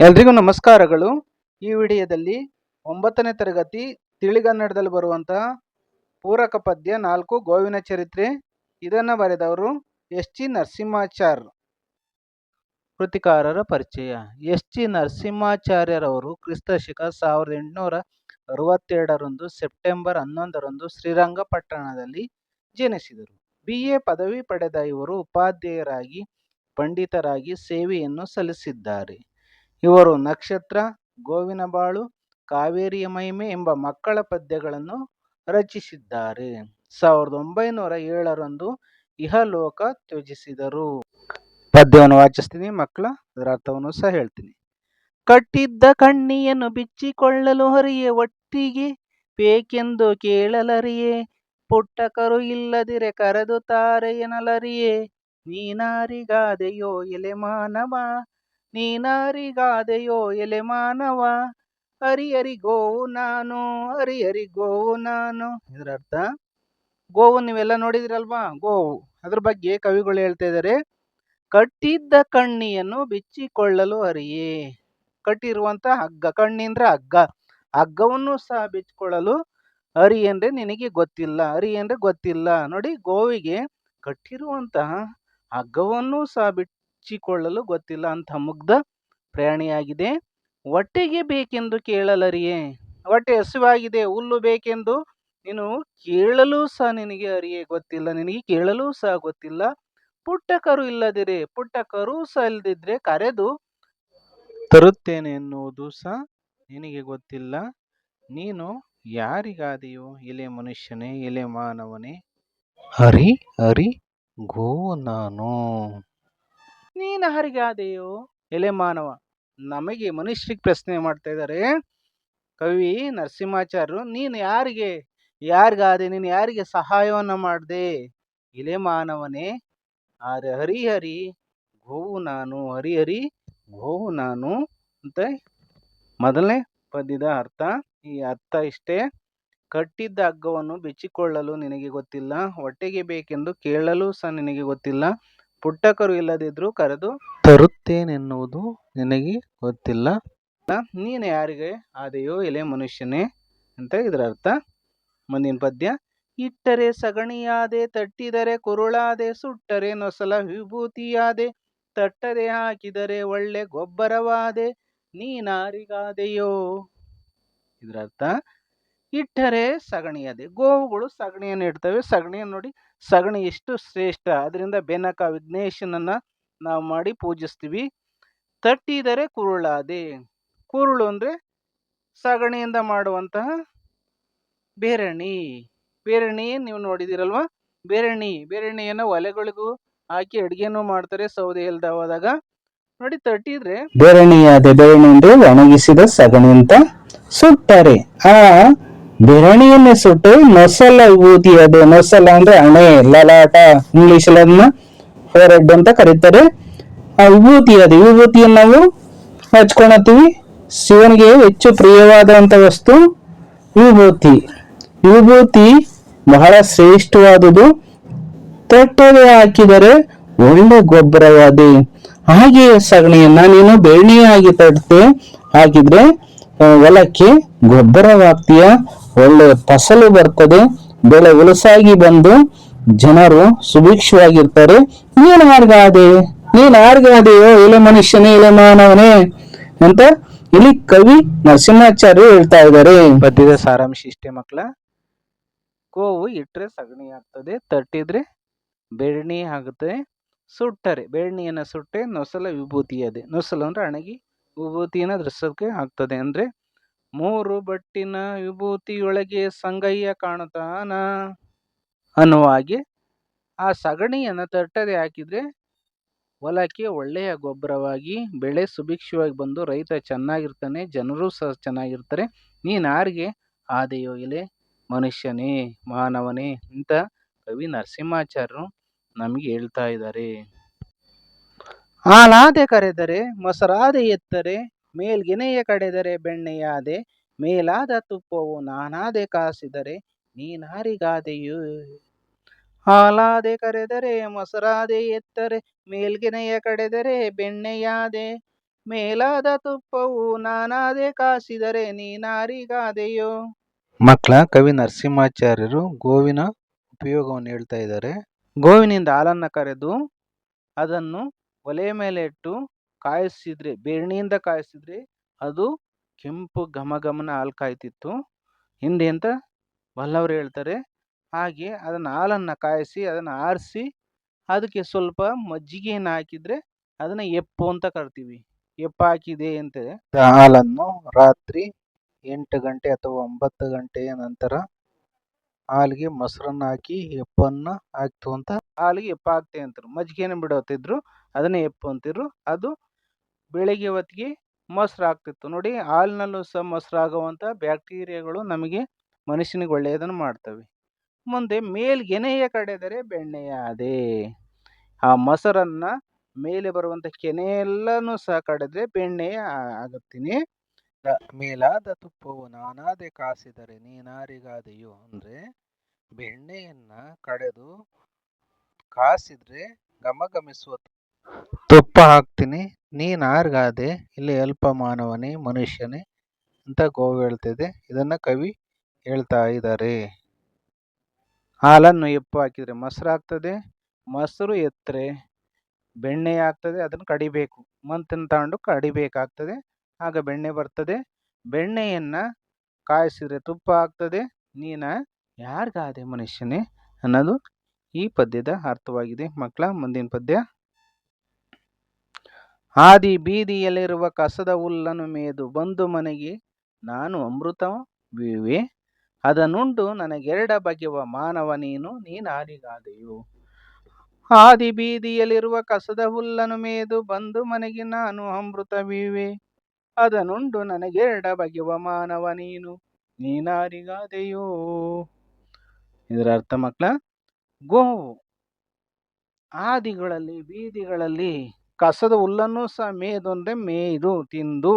ಎಲ್ರಿಗೂ ನಮಸ್ಕಾರಗಳು. ಈ ವಿಡಿಯೋದಲ್ಲಿ ಒಂಬತ್ತನೇ ತರಗತಿ ತಿಳಿಗನ್ನಡದಲ್ಲಿ ಬರುವಂತಹ ಪೂರಕ ಪದ್ಯ ನಾಲ್ಕು ಗೋವಿನ ಚರಿತ್ರೆ. ಇದನ್ನು ಬರೆದವರು ಎಸ್ ಜಿ ನರಸಿಂಹಾಚಾರ್ ಕೃತಿಕಾರರ ಪರಿಚಯ. ಎಸ್ ಜಿ ನರಸಿಂಹಾಚಾರ್ಯರವರು ಕ್ರಿಸ್ತಶಕ ಸಾವಿರದ ಎಂಟುನೂರ ಅರವತ್ತೆರಡರಂದು ಸೆಪ್ಟೆಂಬರ್ ಹನ್ನೊಂದರಂದು ಶ್ರೀರಂಗಪಟ್ಟಣದಲ್ಲಿ ಜನಿಸಿದರು. ಬಿ ಎ ಪದವಿ ಪಡೆದ ಇವರು ಉಪಾಧ್ಯಾಯರಾಗಿ, ಪಂಡಿತರಾಗಿ ಸೇವೆಯನ್ನು ಸಲ್ಲಿಸಿದ್ದಾರೆ. ಇವರು ನಕ್ಷತ್ರ ಗೋವಿನ ಬಾಳು ಕಾವೇರಿಯ ಮಹಿಮೆ ಎಂಬ ಮಕ್ಕಳ ಪದ್ಯಗಳನ್ನು ರಚಿಸಿದ್ದಾರೆ. ಸಾವಿರದ ಒಂಬೈನೂರ ಏಳರಂದು ಇಹಲೋಕ ತ್ಯಜಿಸಿದರು. ಪದ್ಯವನ್ನು ವಾಚಿಸ್ತೀನಿ, ಮಕ್ಕಳ, ಅದರ ಅರ್ಥವನ್ನು ಸಹ ಹೇಳ್ತೀನಿ. ಕಟ್ಟಿದ್ದ ಕಣ್ಣಿಯನ್ನು ಬಿಚ್ಚಿಕೊಳ್ಳಲು ಹರಿಯೇ ಒಟ್ಟಿಗೆ, ಬೇಕೆಂದು ಕೇಳಲರಿಯೇ, ಪುಟ್ಟಕರು ಇಲ್ಲದಿರೆ ಕರೆದು ತಾರೆಯನಲರಿಯೇ ನೀನಾರಿಗಾದೆಯೋ ಎಲೆ ಮಾನವ ನೀನಾರಿಗಾದೆಯೋ ಎಲೆ ಮಾನವ? ಹರಿಹರಿ ಗೋವು ನಾನು ಹರಿಹರಿ ಗೋವು ನಾನು. ಇದರ ಅರ್ಥ ಗೋವು ನೀವೆಲ್ಲ ನೋಡಿದಿರಲ್ವಾ? ಗೋವು. ಅದ್ರ ಬಗ್ಗೆ ಕವಿಗಳು ಹೇಳ್ತಾ ಇದ್ದಾರೆ, ಕಟ್ಟಿದ್ದ ಕಣ್ಣಿಯನ್ನು ಬಿಚ್ಚಿಕೊಳ್ಳಲು ಅರಿಯೇ. ಕಟ್ಟಿರುವಂತ ಹಗ್ಗ, ಕಣ್ಣಿಂದ್ರೆ ಹಗ್ಗ. ಹಗ್ಗವನ್ನು ಸಹ ಬಿಚ್ಚಿಕೊಳ್ಳಲು ಅರಿ ಅಂದ್ರೆ ನಿನಗೆ ಗೊತ್ತಿಲ್ಲ, ಅರಿ ಅಂದ್ರೆ ಗೊತ್ತಿಲ್ಲ. ನೋಡಿ, ಗೋವಿಗೆ ಕಟ್ಟಿರುವಂತಹ ಹಗ್ಗವನ್ನು ಸಹ ಬಿಚ್ಚಿಕೊಳ್ಳಲು ಗೊತ್ತಿಲ್ಲ ಅಂತ ಮುಗ್ಧ ಪ್ರಾಣಿಯಾಗಿದೆ ಹೊಟ್ಟೆಗೆ ಬೇಕೆಂದು ಕೇಳಲರಿಯೇ? ಹೊಟ್ಟೆ ಹಸಿವಾಗಿದೆ, ಹುಲ್ಲು ಬೇಕೆಂದು? ನೀನು ಕೇಳಲು ಸಹ ನಿನಗೆ ಅರಿಯೇ ಗೊತ್ತಿಲ್ಲ, ನಿನಗೆ ಕೇಳಲು ಸಹ ಗೊತ್ತಿಲ್ಲ. ಪುಟ್ಟ ಕರು ಇಲ್ಲದಿರೆ ಪುಟ್ಟ ಕರು ಸಹ ಇಲ್ಲದಿದ್ರೆ ಕರೆದು ತರುತ್ತೇನೆ ಎನ್ನುವುದು ಸಹ ನಿನಗೆ ಗೊತ್ತಿಲ್ಲ. ನೀನು ಯಾರಿಗಾದೆಯೋ, ಎಲೆ ಮನುಷ್ಯನೇ, ಎಲೆ ಮಾನವನೇ? ಹರಿ ಹರಿ, ಗೋ ನಾನು. ನೀನು ಹರಿಗಾದೆಯೋ? ಎಲೆ ಮಾನವ, ನಮಗೆ ಮನುಷ್ಯರಿಗೆ ಪ್ರಶ್ನೆ ಮಾಡ್ತಾ ಇದ್ದಾರೆ. ಕವಿ ನರಸಿಂಹಾಚಾರ್ಯರು, ನೀನು ಯಾರಿಗೆ, ಯಾರಿಗಾದೆ, ನೀನು ಯಾರಿಗೆ ಸಹಾಯವನ್ನು ಮಾಡಿದೆ? ಎಲೆ ಮಾನವನೇ, ಆದರೆ ಹರಿಹರಿ ಗೋವು ನಾನು ಹರಿಹರಿ ಗೋವು ನಾನು ಅಂತ ಮೊದಲನೇ ಪದ್ಯದ ಅರ್ಥ, ಈ ಅರ್ಥ ಇಷ್ಟೇ. ಕಟ್ಟಿದ್ದ ಹಗ್ಗವನ್ನು ಬಿಚ್ಚಿಕೊಳ್ಳಲು ನಿನಗೆ ಗೊತ್ತಿಲ್ಲ, ಹೊಟ್ಟೆಗೆ ಬೇಕೆಂದು ಕೇಳಲು ಸಹ ನಿನಗೆ ಗೊತ್ತಿಲ್ಲ. ಪುಟ್ಟಕರು ಇಲ್ಲದಿದ್ರೂ ಕರೆದು ತರುತ್ತೇನೆನ್ನುವುದು ನಿನಗೆ ಗೊತ್ತಿಲ್ಲ? ನೀನು ಯಾರಿಗೆ? ಆದೆಯೋ ಎಲೆ ಮನುಷ್ಯನೇ ಅಂತ ಇದರ ಅರ್ಥ. ಮುಂದಿನ ಪದ್ಯ, ಇಟ್ಟರೆ ಸಗಣಿಯಾದೆ, ತಟ್ಟಿದರೆ ಕುರುಳಾದೆ, ಸುಟ್ಟರೆ ನೊಸಲ ವಿಭೂತಿಯಾದೆ, ತಟ್ಟದೆ ಹಾಕಿದರೆ ಒಳ್ಳೆ ಗೊಬ್ಬರವಾದೆ, ನೀನಾರಿಗಾದೆಯೋ ಇದರ ಅರ್ಥ. ಇಟ್ಟರೆ ಸಗಣಿಯಾದೆ, ಗೋವುಗಳು ಸಗಣಿಯನ್ನು ಇಡ್ತವೆ. ಸಗಣಿಯನ್ನು ನೋಡಿ ಸಗಣಿ ಎಷ್ಟು ಶ್ರೇಷ್ಠ? ಅದರಿಂದ ಬೆನಕ ವಿಘ್ನೇಶನನ್ನ ನಾವು ಮಾಡಿ ಪೂಜಿಸ್ತೀವಿ. ತಟ್ಟಿದರೆ ಕುರುಳಾದೆ. ಕುರುಳು ಅಂದರೆ ಸಗಣಿಯಿಂದ ಮಾಡುವಂತಹ ಬೇರಣಿ. ಬೇರಣಿ ನೀವು ನೋಡಿದಿರಲ್ವಾ? ಬೇರಣಿ. ಬೇರಣಿಯನ್ನು ಒಲೆಗಳಿಗೂ ಹಾಕಿ ಅಡುಗೆನೂ ಮಾಡ್ತಾರೆ ಸೌದೆ ಇಲ್ದ ಹೋದಾಗ ನೋಡಿ ತಟ್ಟಿದ್ರೆ ಬೇರಣಿ ಅಂದ್ರೆ ಒಣಗಿಸಿದ ಸಗಣಿ ಅಂತ ಸುಟ್ಟರೆ. ಆ ಬೆರಣಿಯನ್ನೇ ಸುಟ್ಟು ನೊಸಲ ಅದು. ನೊಸಲ ಅಂದ್ರೆ ಹಣೆ, ಲಲಾಟ ಇಂಗ್ಲಿಷ್ ಅದನ್ನ ಫೋರೆಡ್ ಅಂತ ಕರೀತಾರೆ. ಆ ವಿಭೂತಿ ಅದು. ವಿಭೂತಿಯನ್ನು ನಾವು ಹಚ್ಕೊಳತ್ತೀವಿ ಶಿವನಿಗೆ ಹೆಚ್ಚು ಪ್ರಿಯವಾದಂತ ವಸ್ತು ವಿಭೂತಿ. ವಿಭೂತಿ ಬಹಳ ಶ್ರೇಷ್ಠವಾದುದು. ತಟ್ಟದೆ ಹಾಕಿದರೆ ಒಳ್ಳೆ ಗೊಬ್ಬರವಾದಿ. ಹಾಗೆಯೇ ಸಗಣಿಯನ್ನ ನೀನು ಬೆಳ್ಳಿಯಾಗಿ ತಟ್ಟೆ ಹಾಕಿದ್ರೆ ಹೊಲಕ್ಕೆ ಗೊಬ್ಬರ ಗೊಬ್ಬರವಾಗ್ತೀಯ? ಒಳ್ಳೆ ಫಸಲು ಬರ್ತದೆ, ಬೆಳೆ ಉಲಸಾಗಿ ಬಂದು ಜನರು ಸುಭಿಕ್ಷವಾಗಿರ್ತಾರೆ. ನೀನು ಆರ್ಗಾದೆ ನೀನು ಆರ್ಗಾದೆಯೋ ಎಲೆ ಮನುಷ್ಯನೇ, ಎಲೆ ಮಾನವನೇ ಅಂತ ಇಲ್ಲಿ ಕವಿ ನರಸಿಂಹಾಚಾರ್ಯ ಹೇಳ್ತಾ ಇದ್ದಾರೆ. ಪದ್ಯದ ಸಾರಾಂಶ ಇಷ್ಟೇ ಮಕ್ಕಳ ಕೋವು ಇಟ್ಟರೆ ಸಗಣಿ ಆಗ್ತದೆ, ತಟ್ಟಿದ್ರೆ ಬೆರಣಿ ಆಗುತ್ತೆ. ಸುಟ್ಟರೆ, ಬೆರಣಿಯನ್ನು ಸುಟ್ಟೆ ನೊಸಲ ವಿಭೂತಿ ಅದೇ ನೊಸಲು ಅಂದ್ರೆ ಅಣಗಿ, ವಿಭೂತಿಯನ್ನು ಧರಿಸೋಕೆ ಆಗ್ತದೆ. ಅಂದ್ರೆ ಮೂರು ಬಟ್ಟಿನ ವಿಭೂತಿಯೊಳಗೆ ಸಂಗಯ್ಯ ಕಾಣುತ್ತಾನ? ಅನ್ನುವ ಹಾಗೆ ಆ ಸಗಣಿಯನ್ನು ತಟ್ಟದೆ ಹಾಕಿದ್ರೆ ಹೊಲಕ್ಕೆ ಒಳ್ಳೆಯ ಗೊಬ್ಬರವಾಗಿ, ಬೆಳೆ ಸುಭಿಕ್ಷವಾಗಿ ಬಂದು ರೈತ ಚೆನ್ನಾಗಿರ್ತಾನೆ, ಜನರು ಸಹ ಚೆನ್ನಾಗಿರ್ತಾರೆ. ನೀನು ಯಾರಿಗೆ? ಆದೆಯೋ ಎಲೆ, ಮನುಷ್ಯನೇ, ಮಾನವನೇ ಅಂತ ಕವಿ ನರಸಿಂಹಾಚಾರ್ಯರು ನಮಗೆ ಹೇಳ್ತಾ ಇದ್ದಾರೆ. ಹಾಲಾದೆ ಕರೆದರೆ, ಮೊಸರಾದೆ ಎತ್ತರೆ ಮೇಲ್ಗೆನೆಯ ಕಡೆದರೆ ಬೆಣ್ಣೆಯಾದೆ, ಮೇಲಾದ ತುಪ್ಪವು ನಾನಾದೆ ಕಾಸಿದರೆ ನೀನಾರಿಗಾದೆಯು ಹಾಲಾದೆ ಕರೆದರೆ ಮೊಸರಾದೆ ಎತ್ತರೆ ಮೇಲ್ಗೆನೆಯ ಕಡೆದರೆ ಬೆಣ್ಣೆಯಾದೆ, ಮೇಲಾದ ತುಪ್ಪವು ನಾನಾದೆ ಕಾಸಿದರೆ ನೀನಾರಿಗಾದೆಯೋ. ಮಕ್ಕಳ ಕವಿ ನರಸಿಂಹಾಚಾರ್ಯರು ಗೋವಿನ ಉಪಯೋಗವನ್ನು ಹೇಳ್ತಾ ಇದ್ದಾರೆ. ಗೋವಿನಿಂದ ಹಾಲನ್ನು ಕರೆದು ಅದನ್ನು ಒಲೆ ಮೇಲೆ ಇಟ್ಟು ಕಾಯಿಸಿದ್ರೆ ಬೇರ್ಣಿಯಿಂದ ಕಾಯಿಸಿದ್ರೆ ಅದು ಕೆಂಪು ಘಮ ಘಮನ ಹಾಲು ಕಾಯ್ತಿತ್ತು. ಹಿಂದೆ ಅಂತ ಬಲ್ಲವರು ಹೇಳ್ತಾರೆ. ಹಾಗೆ ಅದನ್ನು ಹಾಲನ್ನು ಕಾಯಿಸಿ ಅದನ್ನು ಆರಿಸಿ ಅದಕ್ಕೆ ಸ್ವಲ್ಪ ಮಜ್ಜಿಗೆಯನ್ನು ಹಾಕಿದರೆ ಅದನ್ನು ಎಪ್ಪು ಅಂತ ಕರಿತೀವಿ. ಎಪ್ಪು ಹಾಕಿದೆ ಅಂತ ಹಾಲನ್ನು ರಾತ್ರಿ ಎಂಟು ಗಂಟೆ ಅಥವಾ ಒಂಬತ್ತು ಗಂಟೆಯ ನಂತರ ಹಾಲಿಗೆ ಮೊಸರನ್ನು ಹಾಕಿ ಎಪ್ಪನ್ನು ಹಾಕ್ತು ಅಂತ ಹಾಲಿಗೆ ಎಪ್ಪ ಹಾಕ್ತೆ ಅಂತಾರೆ. ಮಜ್ಜಿಗೆನ ಬಿಡೋತಿದ್ರು ಅದನ್ನೇ ಎಪ್ಪು ಅಂತಿದ್ರು ಅದು ಬೆಳಗ್ಗೆ ಹೊತ್ತಿಗೆ ಮೊಸರು ಆಗ್ತಿತ್ತು. ನೋಡಿ, ಹಾಲಿನಲ್ಲೂ ಸಹ ಮೊಸರು ಆಗುವಂಥ ಬ್ಯಾಕ್ಟೀರಿಯಾಗಳು ನಮಗೆ ಮನುಷ್ಯನಿಗೆ ಒಳ್ಳೆಯದನ್ನು ಮಾಡ್ತವೆ. ಮುಂದೆ ಮೇಲ್ಗೆನೆಯ ಕಡೆದರೆ ಬೆಣ್ಣೆಯಾದೆ ಆ ಮೊಸರನ್ನು ಮೇಲೆ ಬರುವಂಥ ಕೆನೆಯೆಲ್ಲನೂ ಸಹ ಕಡೆದರೆ ಬೆಣ್ಣೆ ಆಗುತ್ತೀನಿ. ಮೇಲಾದ ತುಪ್ಪವು ನಾನಾದೆ ಕಾಸಿದರೆ ನೀನಾರಿಗಾದೆಯೋ ಅಂದರೆ ಬೆಣ್ಣೆಯನ್ನು ಕಡೆದು ಕಾಸಿದ್ರೆ ಘಮ ಘಮಿಸುವ ತುಪ್ಪ ಹಾಕ್ತೀನಿ. ನೀನು ಆರ್ಗಾದೆ ಇಲ್ಲಿ ಅಲ್ಪ ಮಾನವನೇ, ಮನುಷ್ಯನೇ ಅಂತ ಗೋವು ಹೇಳ್ತಿದೆ. ಇದನ್ನು ಕವಿ ಹೇಳ್ತಾ ಇದ್ದಾರೆ ಹಾಲನ್ನು ಎಪ್ಪು ಹಾಕಿದರೆ ಮೊಸರು ಆಗ್ತದೆ, ಮೊಸರು ಎತ್ತರೆ ಬೆಣ್ಣೆ ಆಗ್ತದೆ, ಅದನ್ನು ಕಡಿಬೇಕು. ಮಂತನ್ನು ತಗೊಂಡು ಕಡಿಬೇಕಾಗ್ತದೆ, ಆಗ ಬೆಣ್ಣೆ ಬರ್ತದೆ. ಬೆಣ್ಣೆಯನ್ನು ಕಾಯಿಸಿದರೆ ತುಪ್ಪ ಆಗ್ತದೆ. ನೀನ ಯಾರಿಗಾದೆ ಮನುಷ್ಯನೇ ಅನ್ನೋದು ಈ ಪದ್ಯದ ಅರ್ಥವಾಗಿದೆ. ಮಕ್ಕಳ ಮುಂದಿನ ಪದ್ಯ. ಆದಿ ಬೀದಿಯಲ್ಲಿರುವ ಕಸದ ಹುಲ್ಲನ್ನು ಮೇದು ಬಂದು ಮನೆಗೆ, ನಾನು ಅಮೃತವಿವೆ ಅದನ್ನುಂಡು ನನಗೆರಡ ಬಗೆಯುವ ಮಾನವ ನೀನು, ನೀನಾರಿಗಾದೆಯು. ಹಾದಿ ಬೀದಿಯಲ್ಲಿರುವ ಕಸದ ಹುಲ್ಲನ್ನು ಮೇದು ಬಂದು ಮನೆಗೆ, ನಾನು ಅಮೃತವಿವೆ ಅದನ್ನುಂಡು ನನಗೆರಡ ಬಗೆವ ಮಾನವ ನೀನು, ನೀನಾರಿಗಾದೆಯೋ. ಇದರ ಅರ್ಥ ಮಕ್ಕಳ, ಗೋವು ಆದಿಗಳಲ್ಲಿ ಬೀದಿಗಳಲ್ಲಿ ಕಸದ ಹುಲ್ಲನ್ನು ಸಹ ಮೇಯ್ದು ಅಂದರೆ ಮೇಯ್ದು ತಿಂದು,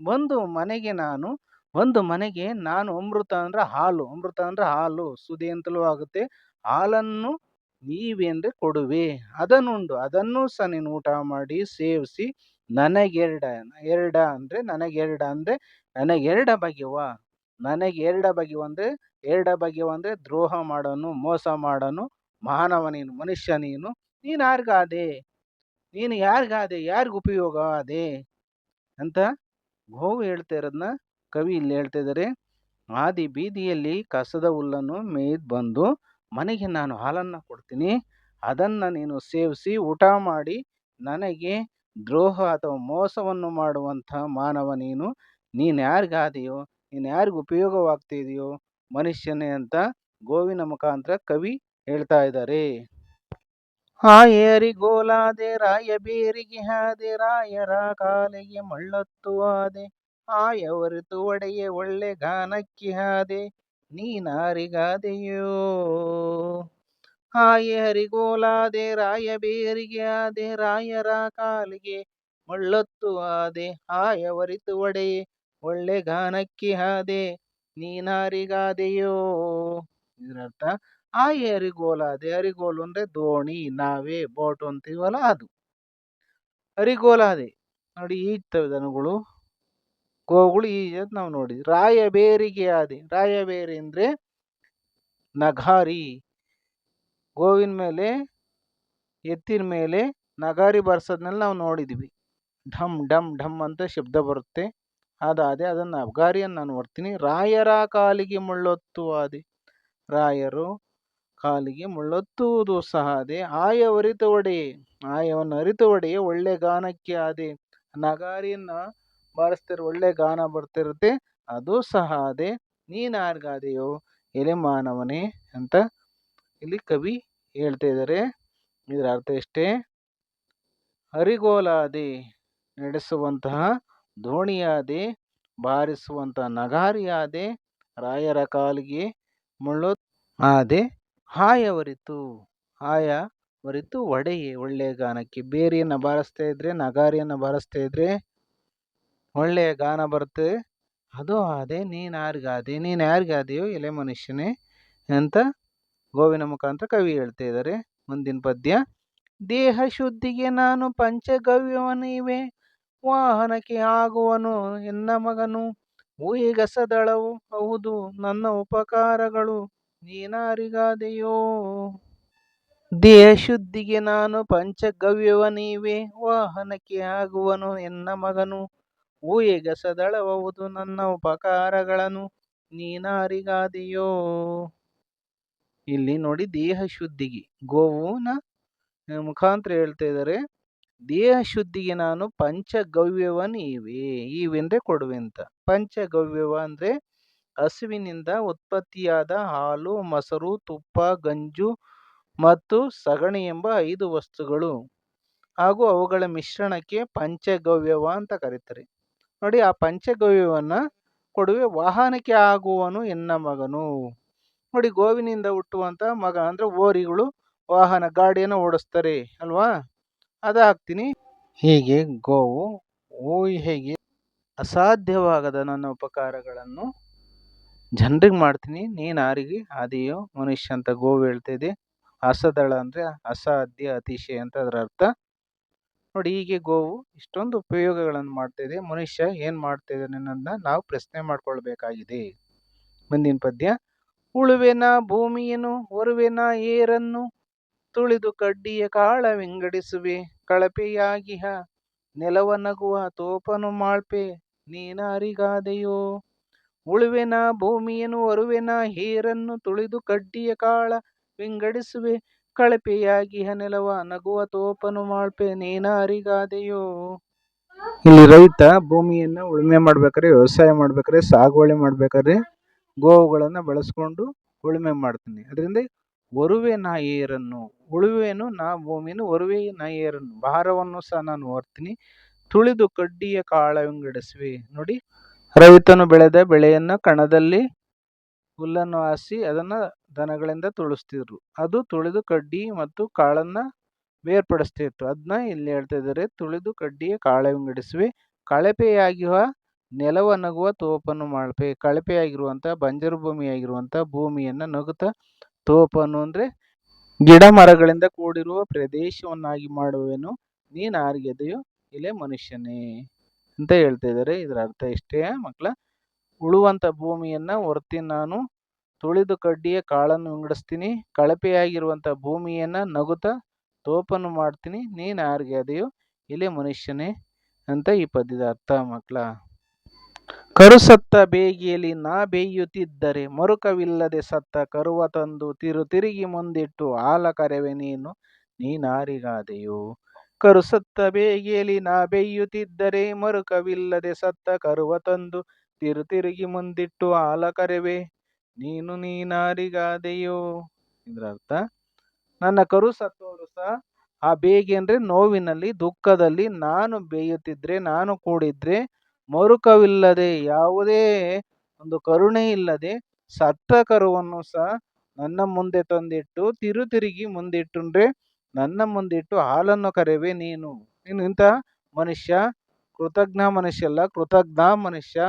ಒಂದು ಮನೆಗೆ ನಾನು, ಒಂದು ಮನೆಗೆ ನಾನು ಅಮೃತ ಅಂದರೆ ಹಾಲು, ಅಮೃತ ಅಂದರೆ ಹಾಲು, ಸುದಿ ಅಂತಲೂ ಆಗುತ್ತೆ. ಹಾಲನ್ನು ನೀವೇ ಅಂದರೆ ಕೊಡುವೆ. ಅದನ್ನುಂಡು, ಅದನ್ನು ಸಹ ನೀನು ಊಟ ಮಾಡಿ, ಸೇವಿಸಿ, ನನಗೆರಡ, ಎರಡ ಅಂದರೆ ನನಗೆರಡ ಅಂದರೆ ನನಗೆರಡ ಬಗೆವ ನನಗೆ ಎರಡ ಬಗೆವ ಅಂದರೆ ಎರಡ ಬಗೆವ ಅಂದರೆ ದ್ರೋಹ ಮಾಡೋನು, ಮೋಸ ಮಾಡೋನು, ಮಾನವ ನೀನು, ಮನುಷ್ಯ ನೀನು ನೀನು ಯಾರಿಗಾದೆ ನೀನು ಯಾರಿಗಾದೆ ಯಾರಿಗ ಉಪಯೋಗ ಆದೆ? ಅಂತ ಗೋವು ಹೇಳ್ತಾ ಇರೋದನ್ನ ಕವಿ ಇಲ್ಲಿ ಹೇಳ್ತಾ ಇದ್ದಾರೆ ಆದಿ ಬೀದಿಯಲ್ಲಿ ಕಸದ ಹುಲ್ಲನ್ನು ಮೇಯ್ದು ಬಂದು ಮನೆಗೆ ನಾನು ಹಾಲನ್ನು ಕೊಡ್ತೀನಿ. ಅದನ್ನು ನೀನು ಸೇವಿಸಿ ಊಟ ಮಾಡಿ, ನನಗೆ ದ್ರೋಹ ಅಥವಾ ಮೋಸವನ್ನು ಮಾಡುವಂಥ ಮಾನವ ನೀನು. ನೀನು ಯಾರಿಗಾದೆಯೋ ನೀನು ಯಾರಿಗೂ ಉಪಯೋಗವಾಗ್ತಿದೆಯೋ ಮನುಷ್ಯನೇ ಅಂತ ಗೋವಿನ ಮುಖಾಂತರ ಕವಿ ಹೇಳ್ತಾ ಇದ್ದಾರೆ ಆ ಏರಿಗೋಲಾದೆ ರಾಯ ಬೇರಿಗೆ ಹಾದೆ, ರಾಯರ ಕಾಲಿಗೆ ಮಳ್ಳತ್ತು ಆದೆ ಆಯವರಿತು ಒಡೆಯ ಒಳ್ಳೆ ಗಾನಕ್ಕೆ ಹಾದೆ ನೀನಾರಿಗಾದೆಯೋ ಹಾಯೆ ಹರಿಗೋಲಾದೆ ರಾಯ ಬೇರಿಗೆ ಆದೆ ರಾಯರ ಕಾಲಿಗೆ ಮಳ್ಳೊತ್ತು ಆದೆ ಆಯವರಿತು ಒಡೆಯೆ ಒಳ್ಳೆ ಗಾನಕ್ಕೆ ಹಾದೆ ನೀನಾರಿಗಾದೆಯೋ ಇದರರ್ಥ ಆ ಹರಿಗೋಲಾದೆ ಹರಿಗೋಲು ಅಂದರೆ ದೋಣಿ, ನಾವೆ, ಬೋಟ್ ಅಂತೀವಲ್ಲ ಅದು. ಹರಿಗೋಲಾದೆ ನೋಡಿ ಈಜ್ತವೆ ದನಗಳು ಗೋವುಗಳು ಈಜೋದು ನಾವು ನೋಡಿದ್ವಿ. ರಾಯಬೇರಿಗೆ ಆದೆ ರಾಯ ಬೇರೆ ಅಂದರೆ ನಗಾರಿ. ಗೋವಿನ ಮೇಲೆ, ಎತ್ತಿನ ಮೇಲೆ ನಗಾರಿ ಬರ್ಸೋದ್ನೆಲ್ಲ ನಾವು ನೋಡಿದ್ವಿ. ಢಮ್ ಢಮ್ ಢಮ್ ಅಂತ ಶಬ್ದ ಬರುತ್ತೆ. ಅದಾದೆ ಅದನ್ನು ಅಬ್ಗಾರಿಯನ್ನು ನಾನು ನೋಡ್ತೀನಿ. ರಾಯರ ಕಾಲಿಗೆ ಮುಳ್ಳೊತ್ತು ಆದಿ ರಾಯರು ಕಾಲಿಗೆ ಮುಳ್ಳೊತ್ತುವುದು ಸಹದೆ ಆಯವರಿತು ಒಡೆಯೆ ಆಯವನ್ನು ಅರಿತು ಒಡೆ ಒಳ್ಳೆ ಗಾನಕ್ಕೆ ಆದೆ. ನಗಾರಿಯನ್ನು ಬಾರಿಸ್ತಿರೋ, ಒಳ್ಳೆ ಗಾನ ಬರ್ತಿರುತ್ತೆ, ಅದು ಸಹ ಅದೇ ನೀನಾರ್ಗಾದೆಯೋ ಎಲೆ ಮಾನವನೇ ಅಂತ ಇಲ್ಲಿ ಕವಿ ಹೇಳ್ತಾ ಇದ್ದಾರೆ ಇದರ ಅರ್ಥ ಇಷ್ಟೇ ಹರಿಗೋಲಾದೆ ನಡೆಸುವಂತಹ ದೋಣಿಯಾದೆ ಬಾರಿಸುವಂತಹ ನಗಾರಿಯಾದೆ, ರಾಯರ ಕಾಲಿಗೆ ಮುಳ್ಳು ಆದೆ. ಹಾಯವರಿತು ಹಾಯ ವರಿತು ಒಡೆಯೆ ಒಳ್ಳೆಯ ಗಾನಕ್ಕೆ. ಬೇರೆಯನ್ನು ಬಾರಿಸ್ತಾ ಇದ್ರೆ, ನಗಾರಿಯನ್ನು ಬಾರಿಸ್ತಾ ಇದ್ರೆ ಒಳ್ಳೆಯ ಗಾನ ಬರುತ್ತೆ. ಅದು ಆದೆ ನೀನು ಯಾರಿಗಾದೆ ನೀನು ಯಾರಿಗಾದೆಯೋ ಎಲೆ ಮನುಷ್ಯನೇ ಅಂತ ಗೋವಿನ ಮುಖಾಂತರ ಕವಿ ಹೇಳ್ತಾ ಇದ್ದಾರೆ ಮುಂದಿನ ಪದ್ಯ, ದೇಹ ಶುದ್ಧಿಗೆ ನಾನು ಪಂಚಗವ್ಯವನಿವೆ ವಾಹನಕ್ಕೆ ಆಗುವನು ಎನ್ನ ಮಗನು ಊಹೆಗಸದಳವು ಹೌದು, ನನ್ನ ಉಪಕಾರಗಳು ನೀನಾರಿಗಾದೆಯೋ? ದೇಹ ಶುದ್ಧಿಗೆ ನಾನು ಪಂಚಗವ್ಯವ ನೀವೇ? ವಾಹನಕ್ಕೆ ಆಗುವನು ಎನ್ನ ಮಗನು? ಊಯಿಗಸದಳಬಹುದು ನನ್ನ ಉಪಕಾರಗಳನ್ನು ನೀನಾರಿಗಾದೆಯೋ? ಇಲ್ಲಿ ನೋಡಿ ದೇಹ ಶುದ್ಧಿಗೆ ಗೋವುನ ಮುಖಾಂತರ ಹೇಳ್ತಾ ಇದ್ದಾರೆ. ದೇಹ ಶುದ್ಧಿಗೆ ನಾನು ಪಂಚಗವ್ಯವ ನೀವೇ? ಈವೆಂದ್ರೆ ಕೊಡುವೆ ಅಂತ ಪಂಚಗವ್ಯವ ಅಂದ್ರೆ ಹಸುವಿನಿಂದ ಉತ್ಪತ್ತಿಯಾದ ಹಾಲು, ಮೊಸರು, ತುಪ್ಪ, ಗಂಜು ಮತ್ತು ಸಗಣಿ ಎಂಬ ಐದು ವಸ್ತುಗಳು ಹಾಗೂ ಅವುಗಳ ಮಿಶ್ರಣಕ್ಕೆ ಪಂಚಗವ್ಯವ ಅಂತ ಕರೀತಾರೆ. ನೋಡಿ, ಆ ಪಂಚಗವ್ಯವನ್ನ ಕೊಡುವೆ ವಾಹನಕ್ಕೆ ಆಗುವನು ಎನ್ನ ಮಗನು? ನೋಡಿ, ಗೋವಿನಿಂದ ಹುಟ್ಟುವಂತ ಮಗ ಅಂದ್ರೆ ಓರಿಗಳು ವಾಹನ ಗಾಡಿಯನ್ನು ಓಡಿಸ್ತಾರೆ, ಅಲ್ವಾ? ಅದ ಹಾಕ್ತೀನಿ. ಹೀಗೆ ಗೋವು ಊಹೆಗೆ ಅಸಾಧ್ಯವಾಗದ ನನ್ನ ಉಪಕಾರಗಳನ್ನು ಜನರಿಗೆ ಮಾಡ್ತೀನಿ, ನೀನು ಯಾರಿಗೆ ಆದಿಯೋ ಮನುಷ್ಯ ಅಂತ ಗೋವು ಹೇಳ್ತಾ ಇದೆ ಅಸದಳ ಅಂದ್ರೆ ಅಸಾಧ್ಯ ಅತಿಶಯ ಅಂತ ಅದರ ಅರ್ಥ. ನೋಡಿ ಹೀಗೆ ಗೋವು ಇಷ್ಟೊಂದು ಉಪಯೋಗಗಳನ್ನು ಮಾಡ್ತಾ ಇದೆ ಮನುಷ್ಯ ಏನು ಮಾಡ್ತಾ ಇದ್ದಾನೆ ಅನ್ನೋದನ್ನ ನಾವು ಪ್ರಶ್ನೆ ಮಾಡ್ಕೊಳ್ಬೇಕಾಗಿದೆ. ಮುಂದಿನ ಪದ್ಯ. ಉಳುವೆನ ಭೂಮಿಯನ್ನು ಒರುವೆನ ಏರನ್ನು, ತುಳಿದು ಕಡ್ಡಿಯ ಕಾಳ ವಿಂಗಡಿಸುವೆ, ಕಳಪೆಯಾಗಿಹ ನೆಲವ ನಗುವ ತೋಪನು ಮಾಳ್ಪೆ, ನೀನಾರಿಗಾದೆಯೋ ಉಳುವೆನ ಭೂಮಿಯನ್ನು ಅರುವೆನ ಹೇರನ್ನು ತುಳಿದು ಕಡ್ಡಿಯ ಕಾಳ ವಿಂಗಡಿಸುವೆ. ಕಳಪೆಯಾಗಿ ಹನೆಲವ ನಗುವ ತೋಪನು ಮಾಳ್ಪೆ ನೀನಾರಿಗಾದೆಯೋ ಇಲ್ಲಿ ರೈತ ಭೂಮಿಯನ್ನು ಉಳುಮೆ ಮಾಡ್ಬೇಕಾದ್ರೆ, ವ್ಯವಸಾಯ ಮಾಡ್ಬೇಕಾದ್ರೆ, ಸಾಗುವಳಿ ಮಾಡ್ಬೇಕಾದ್ರೆ ಗೋವುಗಳನ್ನು ಬಳಸ್ಕೊಂಡು ಉಳುಮೆ ಮಾಡ್ತಾನೆ. ಅದರಿಂದ ಒರುವೆ ನಾಯಿಯರನ್ನು, ಉಳುವೆನು ನಾ ಭೂಮಿಯನ್ನು ಒರುವೆ ನಾಯಿಯರನ್ನು, ಭಾರವನ್ನು ಸಹ ನಾನು ಹೊರ್ತೀನಿ ತುಳಿದು ಕಡ್ಡಿಯ ಕಾಳ ವಿಂಗಡಿಸುವೆ. ನೋಡಿ ರೈತನು ಬೆಳೆದ ಬೆಳೆಯನ್ನು ಕಣದಲ್ಲಿ ಹುಲ್ಲನ್ನು ಹಾಸಿ ಅದನ್ನ ದನಗಳಿಂದ ತುಳಿಸ್ತಿದ್ರು. ಅದು ತುಳಿದು ಕಡ್ಡಿ ಮತ್ತು ಕಾಳನ್ನ ಬೇರ್ಪಡಿಸ್ತಿತ್ತು. ಅದನ್ನ ಇಲ್ಲಿ ಹೇಳ್ತಾ ಇದ್ದಾರೆ, ತುಳಿದು ಕಡ್ಡಿಯ ಕಾಳೆ ವಿಂಗಡಿಸುವೆ. ಕಳಪೆಯಾಗಿರುವ ನೆಲವನಗುವ ತೋಪನ್ನು ಮಾಡಪೆ, ಕಳಪೆಯಾಗಿರುವಂತ ಬಂಜರು ಭೂಮಿಯಾಗಿರುವಂತ ಭೂಮಿಯನ್ನು ನಗುತ್ತಾ ತೋಪನ್ನು ಅಂದ್ರೆ ಗಿಡ ಮರಗಳಿಂದ ಕೂಡಿರುವ ಪ್ರದೇಶವನ್ನಾಗಿ ಮಾಡುವೆನು. ನೀನು ಆರ್ಗೆದೆಯೋ ಮನುಷ್ಯನೇ. ಅಂತ ಹೇಳ್ತಾ ಇದ್ದಾರೆ. ಇದರ ಅರ್ಥ ಇಷ್ಟೇ. ಮಕ್ಕಳ, ಉಳುವಂತ ಭೂಮಿಯನ್ನ ಹೊರ್ತಿ ನಾನು ತುಳಿದು ಕಡ್ಡಿಯ ಕಾಳನ್ನು ವಿಂಗಡಿಸ್ತೀನಿ ಕಳಪೆಯಾಗಿರುವಂತ ಭೂಮಿಯನ್ನ ನಗುತ ತೋಪನ್ನು ಮಾಡ್ತೀನಿ. ನೀನು ಯಾರಿಗೆ ಅದೆಯೋ? ಎಲೆ ಮನುಷ್ಯನೇ ಅಂತ ಈ ಪದ್ಯದ ಅರ್ಥ ಮಕ್ಕಳ. ಕರುಸತ್ತ ಬೇಗಿಯಲ್ಲಿ ನಾ ಬೇಯುತ್ತಿದ್ದರೆ ಮರುಕವಿಲ್ಲದೆ ಸತ್ತ ಕರುವ ತಂದು ತಿರು ತಿರುಗಿ ಮುಂದಿಟ್ಟು ಹಾಲ ಕರೆವೆ ನೀನು. ನೀನಾರಿಗಾದೆಯೋ ಕರು ಸತ್ತ ಬೇಗೇಲಿ ನಾ ಬೇಯುತ್ತಿದ್ದರೆ ಮರುಕವಿಲ್ಲದೆ ಸತ್ತ ಕರುವ ತಂದು ತಿರು ತಿರುಗಿ ಮುಂದಿಟ್ಟು ಆಲ ಕರೆವೆ ನೀನು ನೀನಾರಿಗಾದೆಯೋ? ಇದ್ರ ಅರ್ಥ? ನನ್ನ ಕರು ಸತ್ತೋರು ಸಹ ಆ ಬೇಗೆ ಅಂದ್ರೆ ನೋವಿನಲ್ಲಿ, ದುಃಖದಲ್ಲಿ ನಾನು ಬೇಯುತ್ತಿದ್ರೆ, ನಾನು ಕೂಡಿದ್ರೆ ಮರುಕವಿಲ್ಲದೆ ಯಾವುದೇ ಒಂದು ಕರುಣೆ ಇಲ್ಲದೆ ಸತ್ತ ಕರುವನ್ನು ಸಹ ನನ್ನ ಮುಂದೆ ತಂದಿಟ್ಟು ತಿರು ತಿರುಗಿ ಮುಂದಿಟ್ಟುಂಡ್ರೆ ನನ್ನ ಮುಂದಿಟ್ಟು ಹಾಲನ್ನು ಕರೆವೆ ನೀನು. ನೀನು ಇಂಥ ಮನುಷ್ಯ, ಕೃತಜ್ಞ ಮನುಷ್ಯ ಅಲ್ಲ ಕೃತಜ್ಞ ಮನುಷ್ಯ.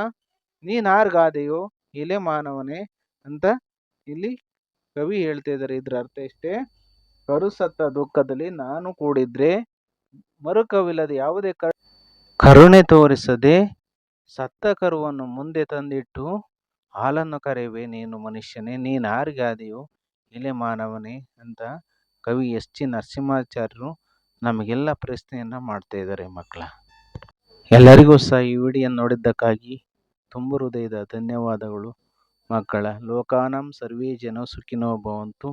ನೀನ್ ಯಾರ್ಗಾದೆಯೋ ಇಲೆ ಮಾನವನೇ. ಅಂತ ಇಲ್ಲಿ ಕವಿ ಹೇಳ್ತಾ ಇದ್ದಾರೆ. ಇದ್ರ ಅರ್ಥ ಇಷ್ಟೇ ಕರುಸತ್ತ ದುಃಖದಲ್ಲಿ ನಾನು ಕೂಡಿದ್ರೆ ಮರುಕವಿಲ್ಲದೆ ಯಾವುದೇ ಕರುಣೆ ತೋರಿಸದೆ ಸತ್ತ ಕರುವನ್ನು ಮುಂದೆ ತಂದಿಟ್ಟು ಹಾಲನ್ನು ಕರೆಯುವೆ ನೀನು ಮನುಷ್ಯನೇ. ನೀನು ಯಾರಿಗಾದೆಯೋ ಎಲೆ ಮಾನವನೇ. ಅಂತ ಕವಿ ಎಸ್ ಜಿ ನರಸಿಂಹಾಚಾರ್ಯರು ನಮಗೆಲ್ಲ ಪ್ರಶ್ನೆಯನ್ನ ಮಾಡ್ತಾ ಇದ್ದಾರೆ ಮಕ್ಕಳ. ಎಲ್ಲರಿಗೂ ಸಹ ಈ ವಿಡಿಯೋ ನೋಡಿದ್ದಕ್ಕಾಗಿ ತುಂಬ ಹೃದಯದ ಧನ್ಯವಾದಗಳು ಮಕ್ಕಳ. ಲೋಕಾನಂ ಸರ್ವೇ ಜನ ಸುಖಿನೋ ಭವಂತು.